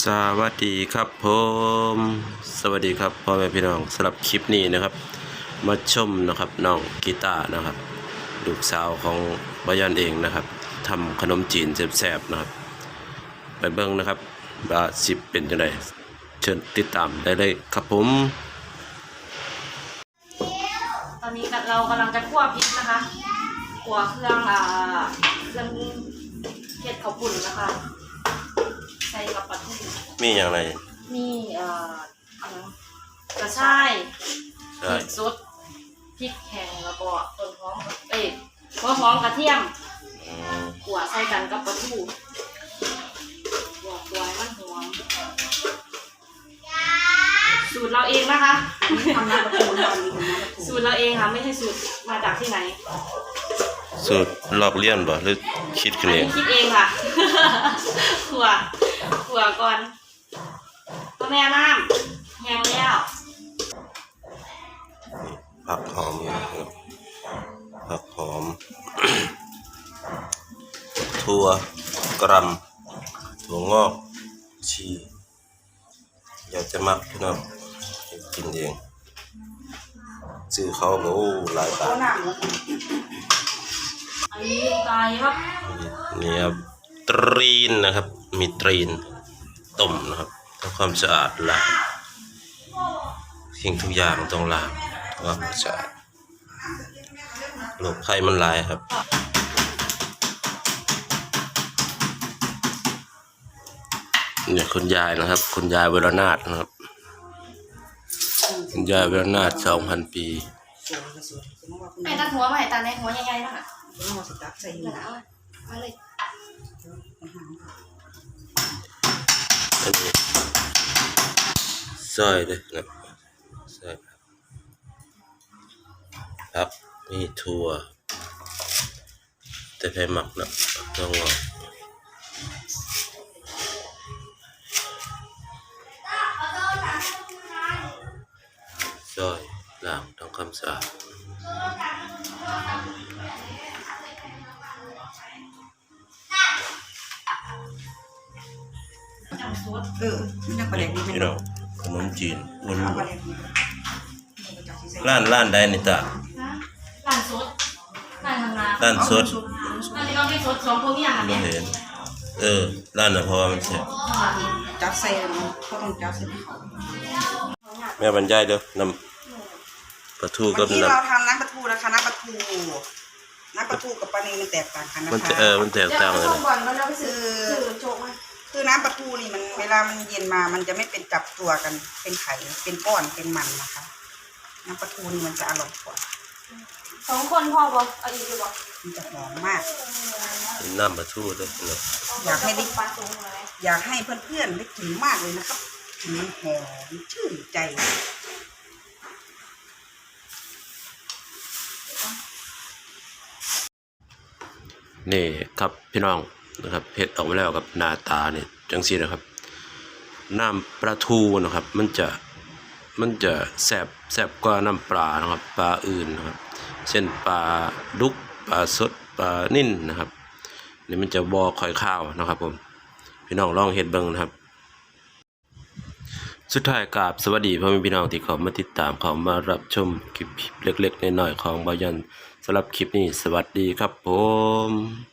สวัสดีครับผมสวัสดีครับพ่อแม่พี่น้องสำหรับคลิปนี้นะครับ มาชมนะครับน้องกีตาร์นะครับลูกสาวของบยันเองนะครับทำขนมจีนแซ่บๆนะครับ ไปเบิ้งนะครับว่าสิบเป็นยังไงเชิญติดตามได้เลยครับผม ตอนนี้เรากำลังจะคั่วพริกนะคะคั่วเครื่องอ่าเครื่องเห็ดข้าวปุ่นนะคะ มีอย่างไรมีเอ่ออะไรนะกระชายพใช่ริกสดพริกแห้งแล้วก็ต้นหอมเอ้ยหัวหอมกระเทียมอืมขั่วใส่กันกับปลาทูขั่วขั่วให้มันหอมสูตรเราเองนะคะ ทำน้ำประตูทำนี่ทำน้ำประตูสูตรเราเองค่ะไม่ใช่สูตรมาจากที่ไหนสูตรลอกเลี่ยนบ่หรือคิดขึ้นอันเองนี้คิดเองค่ะขั่วขั่วก่อนพ่อ แม่น้ำแห้งแล้วผักหอมนะครับผักหอม ถั่วกรัมถั่วงอกชีอยากจะมักพี่น้องกินเองซื้อเขาก็โอ้หลายบาเอาทหนังแล้วอันนี้ไก่ครับนี่ครับตรีนนะครับ มีตรีนต้มนะครับ ทำความสะอาดล้างสิ่งทุกอย่างต้องล้างทำความสะอาดโรคไข้มันหลายครับเนี่ยคุณยายนะครับ คุณยายเวรนาถนะครับ คุณยายเวรนาถสองพันปีสวยก็สวยสมมติว่าคุณไอ้ตัดหัวมาให้ตัดในหัวใหญ่ๆนั่นน่ะต้องมาสตักใส่อยู่นั่นนะน่ะเอาเลย อันนี้ ซอยเลยนะซอยครับมีถั่วแต่ใครหมักนะต้องงอกซอยล้างทำความสะอาดจังสดเออนี่ประเด็นนี้พี่น้อง ขนมจีนวนเอาประเด็นนี้ร้านร้านใดนี่ตานะร้านสดร้านทำนาร้านสดร้านที่เราไปสดสองพวกนี้อะไม่เนี่ยเห็น เออร้านน่ะเพราะว่ามันเสียจับใส่เขาต้องจับใส่เขาแม่บรรยายเด้อน้ำปลาทูกับวันนี้น้เราทำน้ำปลาทูนะคะน้ำปลาทูน้ำปลาทูกับปลาเนยมันแตกต่างกันำนะมันจะคะเออมันแตกเดี๋ยวต่างเอาเลยส่งนะก่อนแล้วเราไปซื้อซื้อโจ๊กมา คือน้ำปลาทูนี่มันเวลามันเย็นมา มันจะไม่เป็นจับตัวกัน เป็นไข่ เป็นก้อน เป็นมันนะคะ น้ำปลาทูนี่มันจะอร่อยกว่า สองคนพอบอกเอาอีกดีบอกมันจะหอมมากน้ำปลาทูเด้อพี่น้องอยากให้ได้ปลาสูงเลยอยากให้เพื่อนๆได้กินมากเลยนะครับกลินมันหอมชื่นใจ นี่ครับพี่น้อง นะครับเผ็ดออกมาแล้วกับหน้าตาเนี่ยจังซี่นะครับน้ำปลาทูนะครับ มันจะมันจะแซ่บแซ่บกว่าน้ำปลานะครับปลาอื่นนะครับ เช่นปลาดุกปลาสดปลานิ่นนะครับนี่มันจะบอคอยข้าวนะครับผมพี่น้องลองเฮ็ดเบิ่งนะครับ สุดท้ายกราบสวัสดีพ่อแม่พี่น้องที่เขามาติดตามเขามารับชมคลิปเล็กๆน้อยๆของบายันสำหรับคลิปนี้สวัสดีครับผม